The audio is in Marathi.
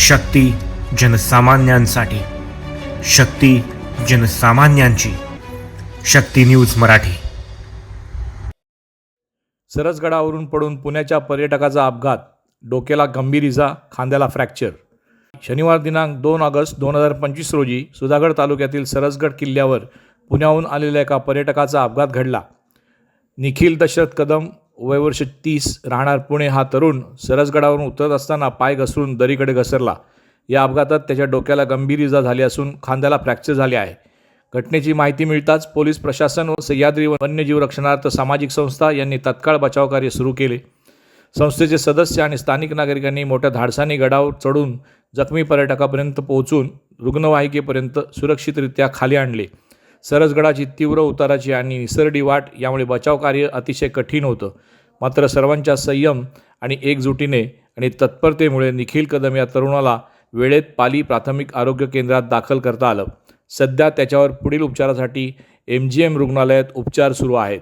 शक्ती जनसामान्यांसाठी. शक्ती जनसामान्यांची. शक्ती न्यूज मराठी. सरसगडावरून पडून पुण्याच्या पर्यटकाचा अपघात. डोक्याला गंभीर इजा खांद्याला फ्रॅक्चर. शनिवार दिनांक दोन ऑगस्ट दोन हजार पंचवीस रोजी सुधागड तालुक्यातील सरसगड किल्ल्यावर पुण्याहून आलेल्या एका पर्यटकाचा अपघात घडला. निखिल दशरथ कदम वयवर्ष तीस राहणार पुणे हा तरुण सरसगडावरून उतरत असताना पाय घसरून दरीकडे घसरला. या अपघातात त्याच्या डोक्याला गंभीर इजा झाली असून खांद्याला फ्रॅक्चर झाले आहे. घटनेची माहिती मिळताच पोलीस प्रशासन व सह्याद्री वन्यजीव रक्षणार्थ सामाजिक संस्था यांनी तत्काळ बचाव कार्य सुरू केले. संस्थेचे सदस्य आणि स्थानिक नागरिकांनी मोठ्या धाडसाने गडावर चढून जखमी पर्यटकापर्यंत पोहोचून रुग्णवाहिकेपर्यंत सुरक्षितरित्या खाली आणले. सरसगडाची तीव्र उताराची आणि निसरडी वाट यामुळे बचाव कार्य अतिशय कठीण होतं. मात्र सर्वांच्या संयम आणि एकजुटीने आणि तत्परतेमुळे निखिल कदम या तरुणाला वेळेत पाली प्राथमिक आरोग्य केंद्रात दाखल करता आलं. सध्या त्याच्यावर पुढील उपचारासाठी एम जी एम रुग्णालयात उपचार सुरू आहेत.